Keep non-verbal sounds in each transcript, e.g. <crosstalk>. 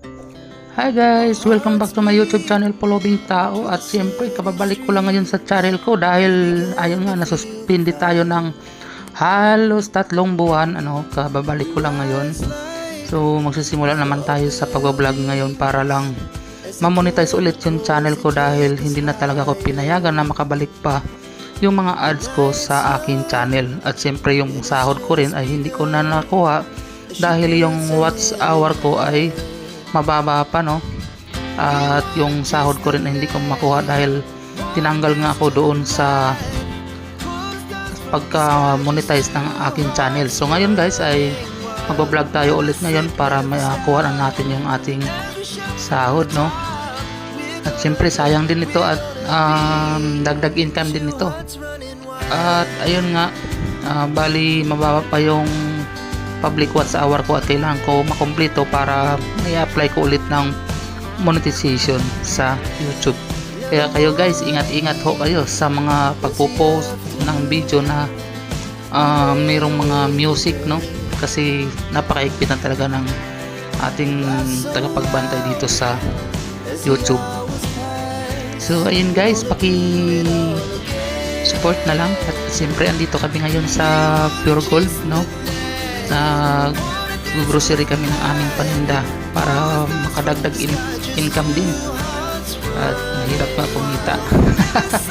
Hi guys! Welcome back to my YouTube channel Following Tao at siyempre kababalik ko lang ngayon sa channel ko dahil ayun nga nasuspindi tayo ng halos tatlong buwan ano kababalik ko lang ngayon so magsisimula naman tayo sa pagbablog ngayon para lang mamonetize ulit yung channel ko dahil hindi na talaga ako pinayagan na makabalik pa yung mga ads ko sa aking channel at siyempre yung sahod ko rin ay hindi ko na nakuha dahil yung watch hour ko ay mababa pa no? At yung sahod ko rin hindi ko makuha dahil tinanggal nga ako doon sa pagka monetize ng aking channel. So ngayon guys ay magbablog tayo ulit ngayon para makuha na natin yung ating sahod no? At syempre sayang din ito at um, dagdag income din ito. At ayun nga ah, bali mababa pa yung public watch hour ko at kailangan ko makompleto para may apply ko ulit ng monetization sa YouTube. Kaya kayo guys ingat-ingat ho kayo sa mga pagpo-post ng video na ah, mayroong mga music no? Kasi napakaigpit na talaga ng ating tagapagbantay dito sa YouTube. So ayun guys paki support na lang. At siyempre andito kami ngayon sa Pure Gold no na grocery kami ng aming paninda para makadagdag in- income din. At mahirap pa kumita.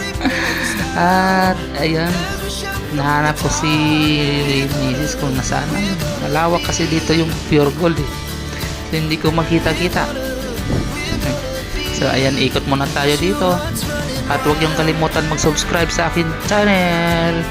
<laughs> At ayan nahanap ko si misis kung nasaan na malawak kasi dito yung pure gold eh. So, hindi ko makita kita so ayan ikot muna tayo dito. At huwag yung kalimutan mag subscribe sa akin channel